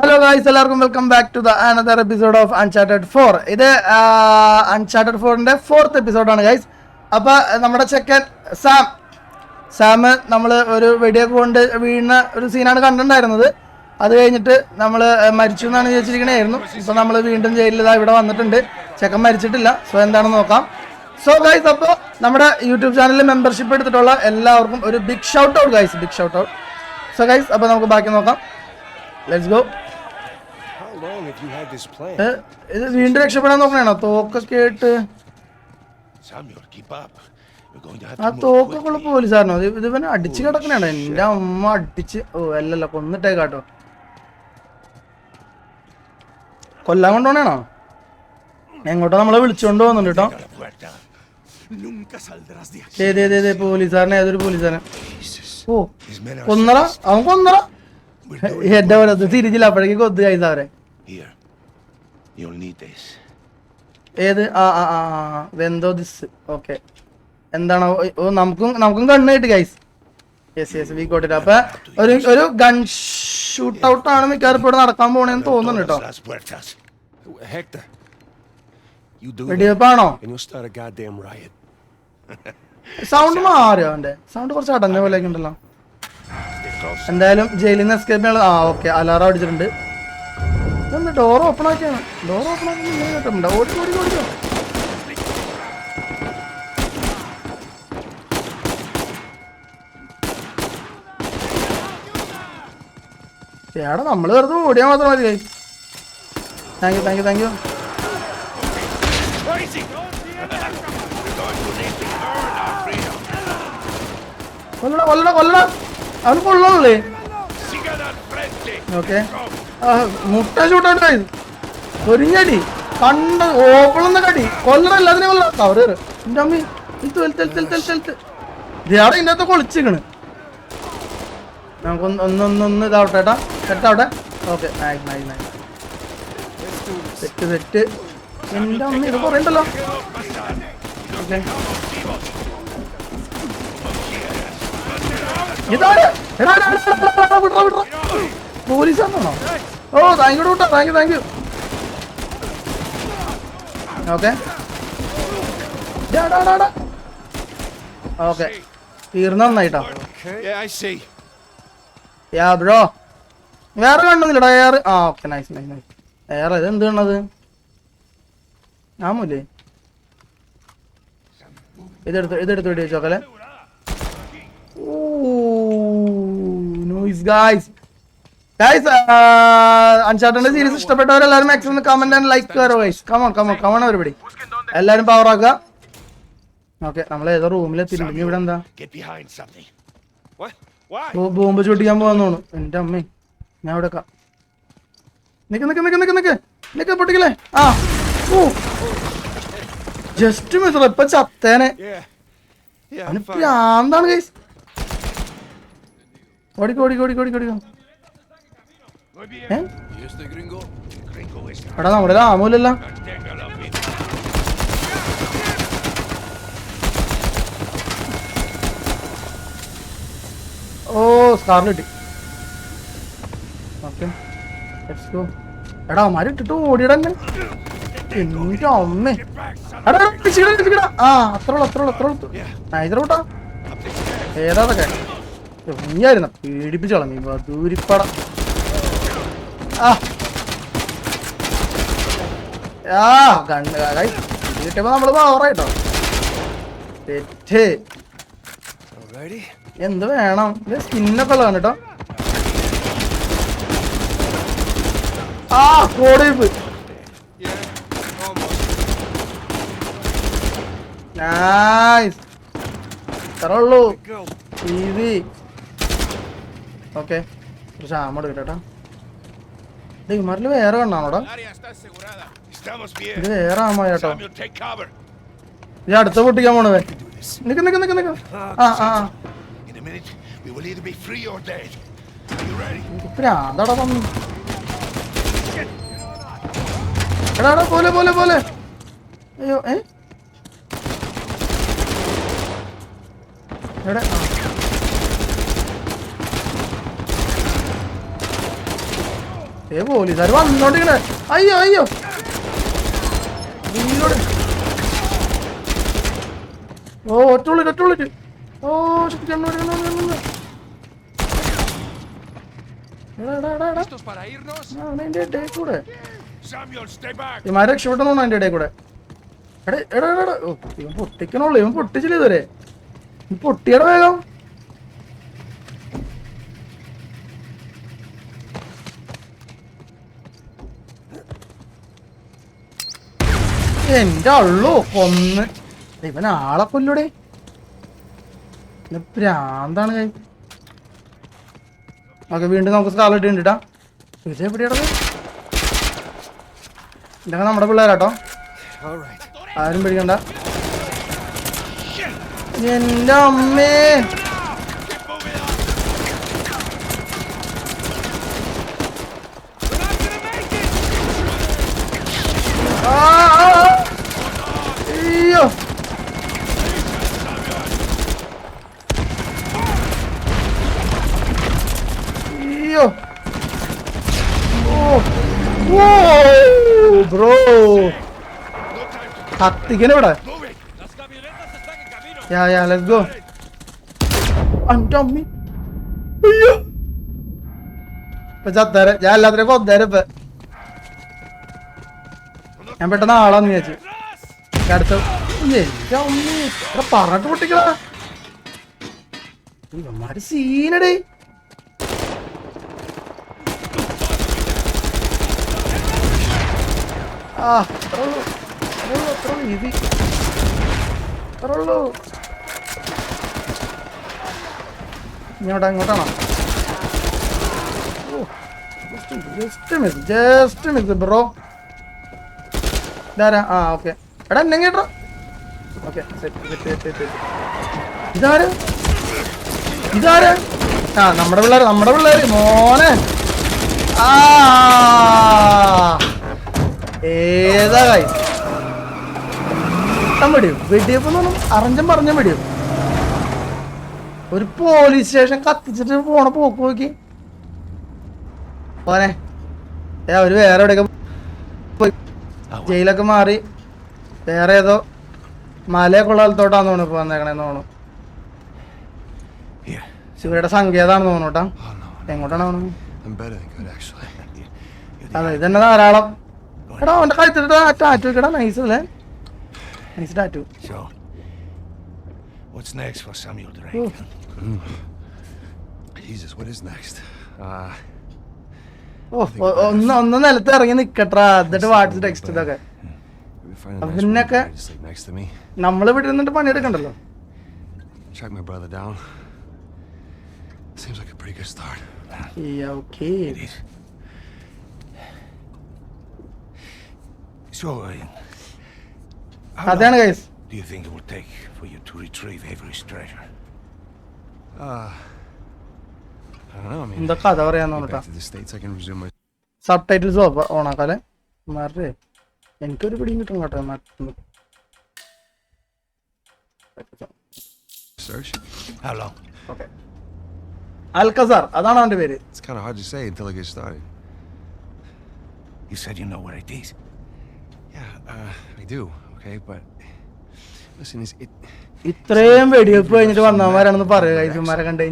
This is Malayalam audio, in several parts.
ഹലോ ഗായ്സ് എല്ലാവർക്കും welcome back to the another episode of uncharted four ഇത് അൺചാർട്ടഡ് ഫോറിന്റെ ഫോർത്ത് എപ്പിസോഡാണ് ഗൈസ് അപ്പൊ നമ്മുടെ ചെക്കൻ സാം. സാം നമ്മൾ ഒരു വെടിയൊക്കെ കൊണ്ട് വീണ ഒരു സീനാണ് കണ്ടിട്ടുണ്ടായിരുന്നത്. അത് കഴിഞ്ഞിട്ട് നമ്മൾ മരിച്ചു എന്നാണ് ചോദിച്ചിരിക്കണായിരുന്നു ഇപ്പൊ നമ്മൾ വീണ്ടും ജയിലിൽ ഇവിടെ വന്നിട്ടുണ്ട്. ചെക്കൻ മരിച്ചിട്ടില്ല. സോ എന്താണെന്ന് നോക്കാം. സോ ഗൈസ് അപ്പോൾ നമ്മുടെ യൂട്യൂബ് ചാനലിൽ മെമ്പർഷിപ്പ് എടുത്തിട്ടുള്ള എല്ലാവർക്കും ഒരു big shout out guys big shout out so guys അപ്പോൾ നമുക്ക് ബാക്കി നോക്കാം. ലെറ്റ്സ് ഗോ വീണ്ടും രക്ഷപ്പെടാൻ നോക്കണോ തോക്കൊക്കെ ആയിട്ട് ആ to move തോക്കൊക്കെ ഉള്ള quickly. പോലീസായിരുന്നോ ഇത് ഇവനെ അടിച്ച് കിടക്കണേണോ? എന്റെ അമ്മ അടിച്ച്. ഓ അല്ലല്ല കൊന്നിട്ടേക്കാട്ടോ കൊല്ലാൻ കൊണ്ടോണേണോ? എങ്ങോട്ടോ നമ്മളെ വിളിച്ചോണ്ട് പോകുന്നുണ്ട് കേട്ടോ. പോലീസുകാരനെ ഏതൊരു പോലീസാരൻ. ഓ കൊന്നറ? അവൻ കൊന്നറ? എന്റെ പോലെ അത് തിരിച്ചില്ല അപ്പോഴേക്ക് കൊതുകായി സാറേ. Here. You'll need this. ഏത്? ആ ആ ആ വെന്തോ ദിസ് ഓക്കെ എന്താണ്? ഓ നമുക്കും നമുക്കും കണ്ണ് കിട്ടി guys yes yes we got it അപ്പൊ ഒരു ഒരു ഗൺ ഷൂട്ട് ഔട്ട് ആണ് മിക്കവാറും ഇപ്പോൾ ഇവിടെ നടക്കാൻ പോണെന്ന് തോന്നുന്നു കേട്ടോ വെടിവെപ്പാണോ and you'll start a goddamn riot. Sound മാറിയോ അവന്റെ? സൗണ്ട് കുറച്ച് അടഞ്ഞ പോലെയൊക്കെ ഉണ്ടല്ലോ. എന്തായാലും ജയിലിൽ നിന്ന് എസ്കേപ്പ് ആ ഓക്കെ അലാറം അടിച്ചിട്ടുണ്ട്. ഡോർ ഓപ്പൺ ആക്കിയാണ് ഡോർ ഓപ്പൺ ആക്കി കേട്ടിട്ടുണ്ട് ഓടി ഓടി ഓടിക്കോ ചേട്ടാ നമ്മൾ വെറുതെ ഓടിയാൽ മാത്രം മതി. Thank you thank you thank you കൊല്ലണ കൊല്ലണ കൊല്ലണ അവന് കൊള്ളണല്ലേ ഓക്കെ മുട്ട ചൂട്ടായിരുന്നു ഒരിഞ്ഞടി കണ്ട ഓപ്പണെന്ന കടി. കൊല്ലറല്ല അതിനെ കൊല്ല കവറ് എന്റെ അമ്മി ഇയാടെ ഇതിന്റെ അകത്ത് കൊളിച്ചിക്കണ് നമുക്കൊന്ന് ഒന്ന് ഒന്ന് ഒന്ന് ഇതാവട്ടെ ഏട്ടാ സെറ്റാവട്ടെ? ഓക്കെ തെറ്റ് തെറ്റ് എന്റെ അമ്മ ഇത് കുറേ ഉണ്ടല്ലോ. ഓക്കെ. ഇതാണ് എടാ, എടാ, എടാ, എടാ, എടാ, വിട്രാ, വിട്രാ. പോലീസാണോ ഓ താങ്ക് യു കേട്ടോ thank you thank you okay okay തീർന്ന നന്നായിട്ടോ യാ ബ്രോ വേറെ കണ്ടൊന്നുമില്ലടാ എയർ ആ okay nice nice nice air ഇത് എന്ത് കണ്ടത്? ആമൂലേ ഇതെടുത്ത് ഇതെടുത്ത് വെടി വെച്ചോക്കല്ലേ നോയ്സ് ഗായ്സ് ഗായ്സ് അൺചാർട്ടന്റെ സീരീസ് ഇഷ്ടപ്പെട്ടവരെല്ലാവരും maximum comment and like കയറോ guys come on come on come on അവരുപടി എല്ലാവരും പവർ ആക്കുക. ഓക്കെ നമ്മൾ ഏതോ റൂമിലെത്തിയിട്ടുണ്ട്. ഇവിടെ എന്താ? ബോംബ് ചൂട്ടിക്കാൻ പോകാൻ തോന്നുന്നു. എന്റെ അമ്മേ ഞാൻ ഇവിടെ നിക്ക് നിക്ക് നിക്ക് നിക്ക് നിക്ക്. നിക്ക് പൊട്ടിക്കലേ ആ. ഓ ജസ്റ്റ് മിസ് ഇപ്പൊ ചത്തേനെ. പ്രാന്താണ് ഗൈസ് ഓടിക്കോ ഓടിക്കോ ഓടിക്കോ ഓടിക്കോ. എടാ നമ്മുടെ ആമൂലല്ല. ഓ സ്കാർ കിട്ടി എടാ അവന്മാര് ഇട്ടിട്ട് ഓടിയടന്നെ എന്റെ അമ്മേ. എടാ. ആ അത്ര ഉള്ളു അത്ര അത്ര നൈതർ കൂട്ടാ ഏതാതൊക്കെ നീയായിരുന്ന പേടിപ്പിച്ചോളാം നീ. ദൂരിപ്പട ആ. കണ്ട് കിട്ടിയപ്പോ നമ്മൾ പവറായിട്ടോ തെറ്റ്. എന്ത് വേണം? ഇത് സ്കിന്നൊക്കെ ഉള്ളതാണ് കേട്ടോ. ആ കോടിപ്പ് നൈസ് ഇത്ര ഉള്ളൂ. Go. ഈസി ഓക്കെ കുറച്ച് ആമ എടുക്കട്ടെ ഇമാരിൽ വേറെ കണ്ണാണോടാ. ഇത് വേറെ ആമ cover. ഇത് അടുത്ത പൊട്ടിക്കാൻ പോണവേ. നിക്ക് നിക്ക് നിക്ക് നിക്ക് ആ ആ? പ്രാന്താടാ തമ്മി എടാ എടാ പോലെ പോലെ പോലെ അയ്യോ ഏ എവിടെ ഏ പോലീസുകാർ വന്നോണ്ടിങ്ങനെ അയ്യോ അയ്യോ. ഓ ഓ എടാ. ¿Listos para irnos? ആ, അവൻ അതിന്റെ ഇടയിൽ കൂടെ. എടാ എടാ എടാ, ഓ, ഇവൻ പൊട്ടിക്കണുള്ളൂ ഇവൻ പൊട്ടിച്ചില്ല ഇതുവരെ? പൊട്ടിയട വേഗം. എന്റെ ഉള്ളു കൊന്ന്. ഇവൻ ആളെ കൊല്ലൂടെ ഭ്രാന്താണ് കൈ ഓക്കെ വീണ്ടും നമുക്ക് സ്കാലറ്റ് ഉണ്ട് കേട്ടാ ഇത് എവിടെയാണത്? ഇതൊക്കെ നമ്മുടെ പിള്ളേരാട്ടോ. ആരും പേടിക്കണ്ട. എന്റെ അമ്മേ Keep moving on. We're not gonna make it. ആ, ആ, ആ. അയ്യോ അയ്യോ ഓ ഓ ബ്രോ No time to കത്തിക്കണ ഇവിടെ യാ യാ ഗോ ഞാൻ എല്ലാത്തിനെ കൊന്നേരം ഇപ്പൊ. ഞാൻ പെട്ടെന്ന് ആളാന്ന് വിചാരിച്ചു. അടുത്ത പറഞ്ഞിട്ട് പൊട്ടിക്കളാ സീനടേ ആ അത്രേ ഉള്ളൂ അത്രേ ഉള്ളൂ അത്രേ ഉള്ളൂ ഈസി അത്രേ ഉള്ളൂ ഇങ്ങോട്ടാ ഇങ്ങോട്ടാണോ മിസ് ജസ്റ്റ് ബ്രോ ഇതാരാ? ആ ഓക്കെ എടാ എന്നെ കേട്ടോ ഓക്കെ ഇതാര്? ഇതാര്? ആ നമ്മുടെ പിള്ളേർ നമ്മുടെ പിള്ളേർ മോനെ. ആ. ഏതാ കായ് വെടിയോ വെടിയപ്പൊന്നും അറിഞ്ഞും പറഞ്ഞ വെടിയോ ഒരു പോലീസ് സ്റ്റേഷൻ കത്തിച്ചിട്ട് പോണ പോക്ക് നോക്കി. പോനെ ഏ അവർ വേറെ എവിടെയൊക്കെ പോയി. ജയിലൊക്കെ മാറി. വേറെ ഏതോ മലയൊക്കെ ഉള്ള സ്ഥലത്തോട്ടാന്ന് തോന്നുന്നു ഇപ്പൊ വന്നേക്കണേന്ന് തോന്നുന്നു. ശിവയുടെ സങ്കേതാണെന്ന് തോന്നുന്നു കേട്ടാ. Oh എങ്ങോട്ടാണ് അതെ ഇതന്നെ ധാരാളം. എടാ അവന്റെ കഴുത്തിട്ട് ടാറ്റു വെക്കടാ നൈസ് അല്ലേ nice tattoo what's next for Samuel Drake? Mm. Jesus, what is next? Uh, ഒന്ന് ഒന്ന് നിലത്ത് ഇറങ്ങി നിക്കട്ടാ എന്നിട്ട് വാട്സ് ടെക്സ്റ്റ് ഇതൊക്കെ me. നമ്മൾ ഇവിടെ ഇരുന്നിട്ട് പണിയെടുക്കണ്ടല്ലോ Track my brother down. Seems like a pretty good start. Okay It is. So, uh, how അതാണ് guys do you think it will take for you to retrieve Avery's treasure? Uh, I don't know. I mean, എന്താ കഥ പറയാന്ന് get തോന്നട്ടാ back to the states, I can resume my subtitles ഓണാക്കാലെ മാറേ എനിക്കൊരു പിടിയും കിട്ടും കേട്ടോ മാറ്റുന്നു search. How long? അൽക്കസാർ അതാണ് അവന്റെ പേര് It's kind of hard to say until I get started. You said you know where it is. ഇത്രയും വെടിവെപ്പ് കഴിഞ്ഞിട്ട് വന്നവന്മാരാണെന്ന് പറയുക ഇവന്മാരെ കണ്ടു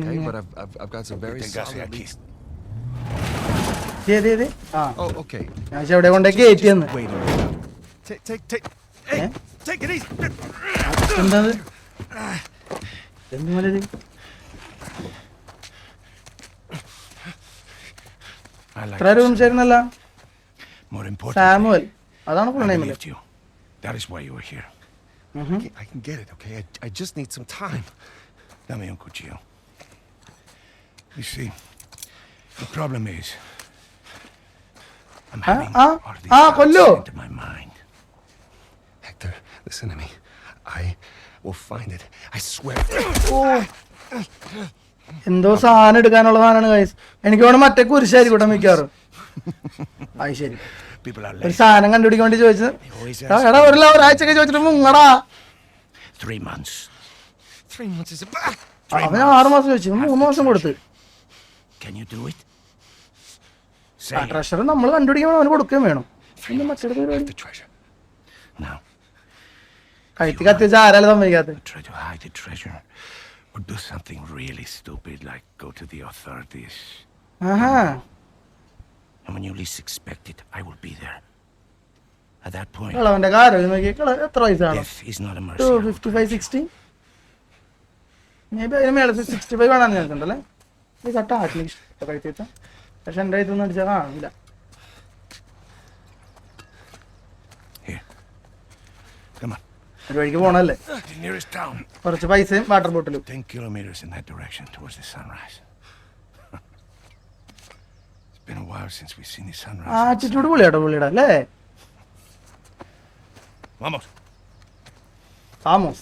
Okay, കഴിഞ്ഞാൽ Oh, എവിടെ കൊണ്ടേ കയറ്റിയെന്ന് Wait a minute. Take, take, take. Hey, Eh? take it easy. എന്താ എന്ത് മലര് I like ഇത്ര രൂപം ചേരുന്നല്ല സാമുവൽ അതാണ് ഫുൾ നെയിം അല്ലേ? That is why you are here I can get it okay I just need some time tell me you could you you see the problem is ah ah കൊല്ലു Hector listen to me I will find it I swear എന്തോ സാധനം എടുക്കാനുള്ളതാണ് എനിക്ക് വേണം മറ്റേ കുരിശായിരിക്കും മിക്കാറ് അത് ശരി. People are ഒരു. സാധനം കണ്ടുപിടിക്കാൻ വേണ്ടി ചോദിച്ചത് എടാ, ഒരു ഒരാഴ്ചയൊക്കെ ചോദിച്ചിട്ട് മുങ്ങടാ Three months. Three months is a. അവന് ആറ് മാസം ചോദിച്ചു ഇവൻ മൂന്ന് മാസം കൊടുത്ത് Can you do it? Say it. Treasure നമ്മൾ കണ്ടുപിടിക്കുമ്പോൾ അവന് കൊടുക്കുകയും വേണം പിന്നെ മറ്റൊരു പരിപാടി The treasure. Now, കഴുത്തി കത്തിവെച്ച ആരാലും സമ്മതിക്കാത്ത try to hide the treasure. Or do something really stupid like go to the authorities. Aaha And when you least expect it, I will be there. At that point, കളവന്റെ കാര്യം നോക്കി എത്ര വയസ്സാണ് to. Fifty five sixty may be അതിന് മേലെ സിക്സ്റ്റി ഫൈവ് വേണമെന്ന് ചോദിച്ചിട്ടുണ്ടല്ലേ ഈ കട്ട കഴുത്തി വെച്ചാൽ പക്ഷെ എന്റെ ഇതൊന്നും അടിച്ചാൽ കാണില്ല Here. Come on. ഒരു വഴിക്ക് പോണല്ലേ. കുറച്ച് പൈസയും വാട്ടർ ബോട്ടിലും 10 kilometers in that direction towards the sunrise. it's been a while since we've seen the sunrise. Attitude പൊളിയാട്ടോ പുള്ളിയുടെ അല്ലേ Vamos. Vamos.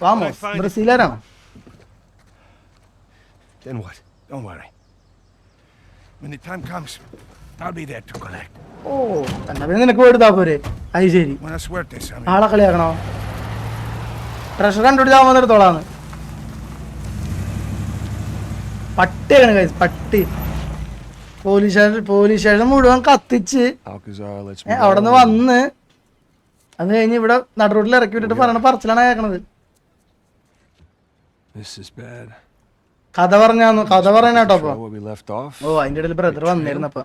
ഫാമോസ് ബ്രസീലാരാണോ Then what? Don't worry. When the time comes, I'll be there to collect. ഓ എന്നാ പിന്നെ നിനക്ക് എടുത്താ പോരെ അത് ശരി Buena suerte, Sammy. ആളെ കളിയാക്കണോ ട്രഷർ കണ്ടുപിടിച്ചാൽ വന്നിടത്തോളാന്ന് പട്ടിയാണ് കൈസ് പട്ടി പോലീസ് സ്റ്റേഷൻ പോലീസ് സ്റ്റേഷൻ മുഴുവൻ കത്തിച്ച് അവിടെ നിന്ന് വന്ന് അത് കഴിഞ്ഞ് ഇവിടെ നടുറോട്ടിൽ ഇറക്കി വിട്ടിട്ട് പറയണ പറച്ചിലാണ് കേൾക്കണത്. കഥ പറഞ്ഞാന്നു കഥ പറയണ കേട്ടോ അപ്പൊ. ഓ അതിന്റെ ഇടയിൽ ബ്രദർ വന്നിരുന്നു അപ്പൊ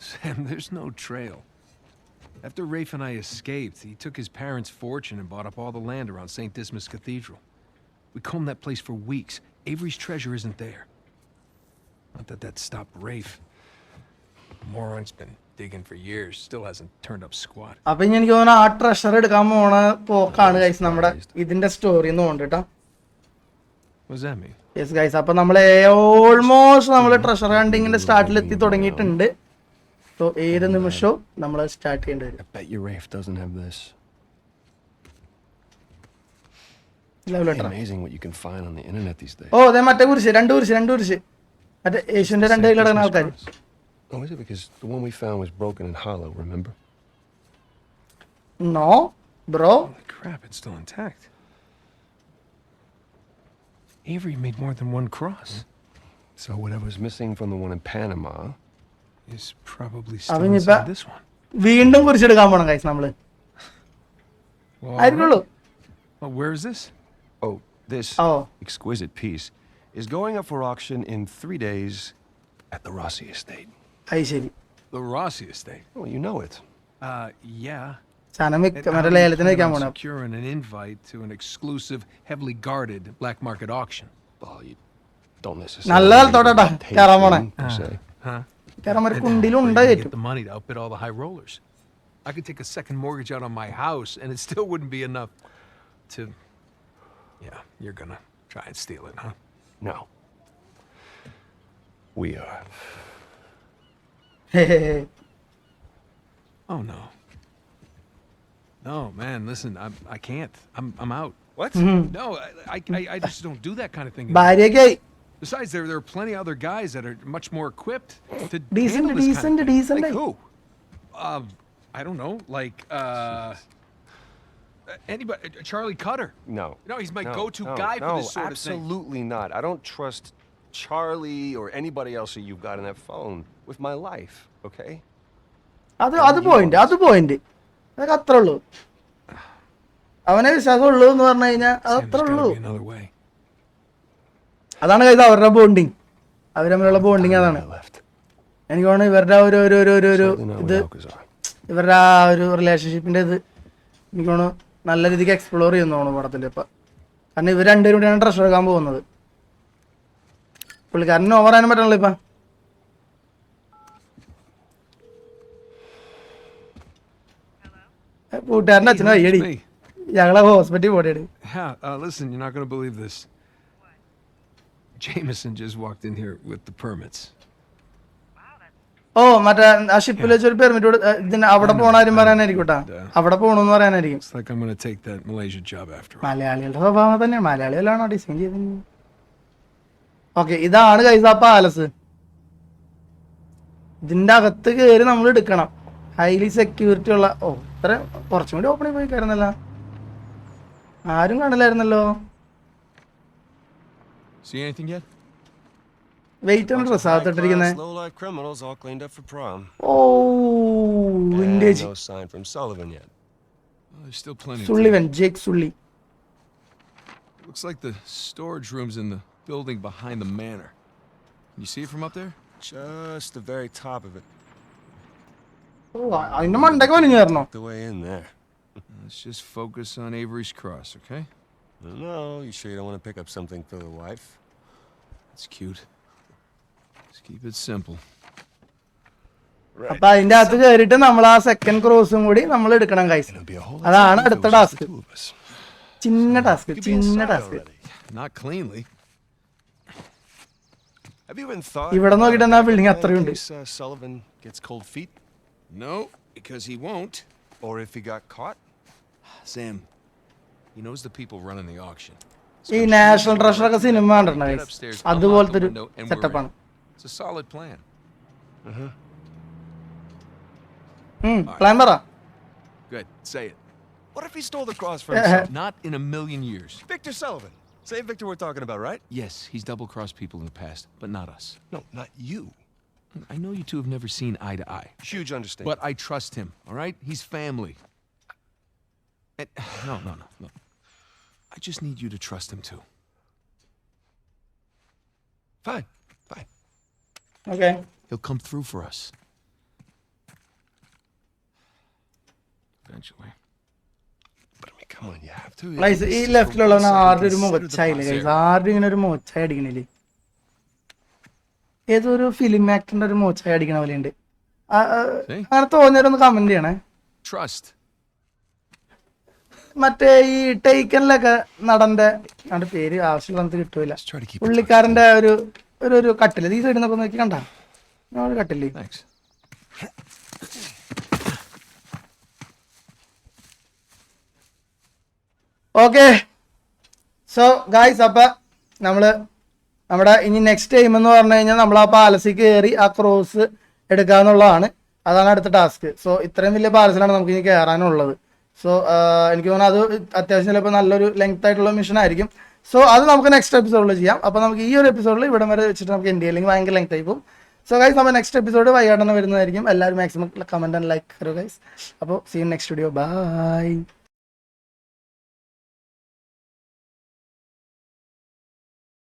Sam, there's no trail. After Rafe and I escaped, he took his parents' fortune and bought up all the land around St. Dismas Cathedral. We combed that place for weeks. Avery's treasure isn't there. Not that that stopped Rafe. Moron's been digging for years, still hasn't turned up squat. അപ്പൊ ഇനി എനിക്ക് തോന്നുന്നു ആ ട്രഷർ എടുക്കാൻ പോണ പോക്കാണ് ഗൈസ് നമ്മുടെ ഇതിന്റെ സ്റ്റോറി എന്ന് തോന്നിട്ടാ? യെസ് ഗൈസ് അപ്പൊ നമ്മൾ ഓൾമോസ്റ്റ് നമ്മൾ ട്രഷർ ഹണ്ടിങ്ങിന്റെ സ്റ്റാർട്ടിൽ എത്തി തുടങ്ങിയിട്ടുണ്ട് സോ ഏത് നിമിഷവും നമ്മൾ സ്റ്റാർട്ട് ചെയ്യേണ്ടി വരും I bet your Rafe doesn't have this. It's amazing what you can find on the internet these days. ഓ അതെ മറ്റേ കുരിശ് രണ്ട് കുരിശ് രണ്ട് കുരിശ് മറ്റേ യേശുവിന്റെ രണ്ട് കയ്യിൽ കിടക്കുന്ന ആൾക്കാർ Oh, is it? Because the one we found was broken and hollow, remember? No bro Holy crap, it's still intact. Avery made more than one cross. So whatever's missing from the one in Panama, Is probably I still mean, inside if I- this one. വീണ്ടും കുരിശെടുക്കാൻ പോണം ഗൈസ് നമ്മള് Well, all ആയിരിക്കുള്ളൂ right. Well, where is this? oh, this Oh. exquisite piece is going up for auction in three days at the Rossi estate. അത് ശരി The Rossi estate. Oh, you know it. Uh, yeah. സാധനം And വിൽക്ക how മറ്റേ do you ലേലത്തിന് plan വെക്കാൻ on പോണം securing an invite to an exclusive, heavily guarded black market auction. Well, you don't നല്ല necessarily. സ്ഥലത്തോട്ടാ need a കയറാൻ പോണേ tasting, per se. Huh? കാരണം ഒരു And കുണ്ടിലും where you ഉണ്ടായി gonna get the money to outbid all the high rollers. I could take a second mortgage out on my house, and it still wouldn't be enough to. Yeah, you're gonna try and steal it, huh? No. We are. oh no. No, man, listen, I I can't. I'm I'm out. What? Mm. No, I, I I just don't do that kind of thing. By the gate. Besides, there there are plenty of other guys that are much more equipped to decent, handle this decent, kind of thing. decent. Like who? Um, I don't know. Like uh. Jeez. Anybody? uh, Charlie Cutter. No. No, he's my No, go-to no, guy no, for no, this sort of thing. absolutely not. I don't trust Charlie or anybody else that you've got on that phone with my life, okay? അത് അത് പോയിന്റ് അത് പോയിന്റ് അതൊക്കെ അത്ര ഉള്ളൂ അവനെ വിശ്വാസം ഉള്ളൂ എന്ന് പറഞ്ഞു കഴിഞ്ഞാൽ അത് അത്ര ഉള്ളൂ gotta be another way. അതാണ് ഇത് അവരുടെ ബോണ്ടിങ് അവർ തമ്മിലുള്ള ബോണ്ടിങ് അതാണ്. എനിക്ക് തോന്നുന്നു ഇവരുടെ ഒരു ഒരു ഒരു ഒരു ഇത് ഇവരുടെ ആ ഒരു റിലേഷൻഷിപ്പിന്റെ ഇത് എനിക്ക് തോന്നുന്നു നല്ല രീതിക്ക് എക്സ്പ്ലോർ ചെയ്യുന്നു തോന്നുന്നു പടത്തിൽ ഇപ്പൊ കാരണം ഇവർ രണ്ടുപേരും കൂടിയാണ് ട്രഷർ എടുക്കാൻ പോകുന്നത് പുള്ളിക്കാരന് ഓവർ ആയാലും പറ്റണല്ലോ ഇപ്പൊ കൂട്ടുകാരന്റെ അച്ഛനും അയ്യടി. ഞങ്ങളെ ഹോസ്പിറ്റലിൽ Yeah, uh. Jameson just walked in here with the permits. ഓ മറ്റേ ആ ഷിപ്പിൽ വെച്ചൊരു പെർമിറ്റ് കൊടുത്ത് ഇതിന് അവിടെ പോണ ആരും പറയാനായിരിക്കും കേട്ടാ. അവിടെ പോണെന്ന് പറയാനായിരിക്കും. Looks like I'm gonna take that Malaysia job after all. മലയാളികളുടെ സ്വഭാവം തന്നെയാണ് മലയാളികളാണോ ഡിസൈൻ ചെയ്തത്? ഓക്കെ ഇതാണ് കൈസ പാലസ് ഇതിന്റെ അകത്ത് കയറി നമ്മൾ എടുക്കണം. ഹൈലി സെക്യൂരിറ്റി ഉള്ള ഓ ഇത്ര കുറച്ചും കൂടി ഓപ്പണിൽ പോയി കയറുന്നല്ല. ആരും കാണില്ലായിരുന്നല്ലോ. See anything yet? വെയിറ്റ് ആണ് Bunch of dress അകത്തിട്ടിരിക്കുന്നത് high-class, low-life criminals all cleaned up for prom. Oh And vintage no sign from Sullivan yet. Well, there's still plenty. of Sullivan Jake Sully time. Looks like the storage room's in the building behind the manor. Can you see it from up there? Just the very top of it. Oh അതിന്റെ മണ്ടൊക്കെ വലിഞ്ഞു കയറണോ The way in there. Let's just focus on Avery's Cross, okay? No, you sure you don't want to pick up something for the wife? It's cute. അപ്പൊ അതിന്റെ അകത്ത് കയറിയിട്ട് നമ്മൾ ആ സെക്കൻഡ് ക്രോസും കൂടി നമ്മൾ എടുക്കണം കൈസ് അതാണ് അടുത്ത ടാസ്ക്. ചിന്ന ടാസ്ക് ചിന്ന ടാസ്ക് ഇവിടെ നോക്കിയിട്ട് എന്നാ in അത്രയുണ്ട്. uh? No, because he won't. Or if he got caught? Sam, he knows the people running the auction. ഈ നാഷണൽ ട്രഷർ ഒക്കെ സിനിമ കണ്ടിട്ടുണ്ട് അതുപോലത്തെ ഒരു unlock It's a solid plan. Uh-huh. Hmm, right. plan bara. Good, say it. What if he stole the cross for himself? Not in a million years. Victor Sullivan. Same Victor we're talking about, right? Yes, he's double-crossed people in the past, but not us. No, not you. I know you two have never seen eye to eye. Huge understanding. But I trust him, all right? He's family. And, no, no, no, no. I just need you to trust him, too. Fine, fine. Okay He'll come through for us. Eventually. But I mean, come on, you have to. Guys ഈ ലെഫ്റ്റിലുള്ളവൻ ആരുടെ ഒരു മുഖച്ചായില്ല ഗൈസ്. ആരുടെ ഇങ്ങനെ ഒരു മുഖച്ചായ അടിക്കണില്ലേ ഏതൊരു ഫിലിം ആക്ടറിന്റെ ഒരു മുഖച്ചായ അടിക്കണ പോലെ ഉണ്ട്? അങ്ങനെ തോന്നിയാലൊന്ന് കമന്റ് ചെയ്യണേ Trust. മറ്റേ ഈ ടേക്കനിലൊക്കെ നടന്റെ അവന്റെ പേര് കിട്ടൂല keep in touch. പുള്ളിക്കാരന്റെ ഒരു ഒരു ഒരു കട്ടിൽ ഈ സൈഡിൽ നിന്നൊക്കെ നോക്കി കണ്ട? ഒരു കട്ടിൽ. Thanks. ഓക്കെ സോ ഗായ്സ് അപ്പ നമ്മൾ നമ്മുടെ ഇനി നെക്സ്റ്റ് ടൈം എന്ന് പറഞ്ഞു കഴിഞ്ഞാൽ നമ്മൾ ആ പാലസിൽ കയറി ആ ക്രോസ് എടുക്കുക എന്നുള്ളതാണ് അതാണ് അടുത്ത ടാസ്ക് സോ ഇത്രയും വലിയ പാലസിലാണ് നമുക്ക് ഇനി കയറാനുള്ളത് സോ എനിക്ക് തോന്നുന്നു അത് അത്യാവശ്യം ചിലപ്പോൾ നല്ലൊരു ലെങ്ത് ആയിട്ടുള്ള മിഷൻ ആയിരിക്കും. സോ അത് നമുക്ക് നെക്സ്റ്റ് എപ്പിസോഡിൽ ചെയ്യാം. അപ്പോൾ നമുക്ക് ഈ ഒരു എപ്പിസോഡിൽ ഇവിടെ വരെ വെച്ചിട്ട് നമുക്ക് എന്റെ അല്ലെങ്കിൽ ഭയങ്കര ലെങ്ത് ആയി സോ ഗൈസ് നമ്മൾ നെക്സ്റ്റ് എപ്പിസോഡ് വൈകാട്ടെന്ന് വരുന്നതായിരിക്കും. എല്ലാവരും മാക്സിമം കമന്റ് ആൻഡ് ലൈക്ക് കരു ഗൈസ് അപ്പോൾ see in next video bye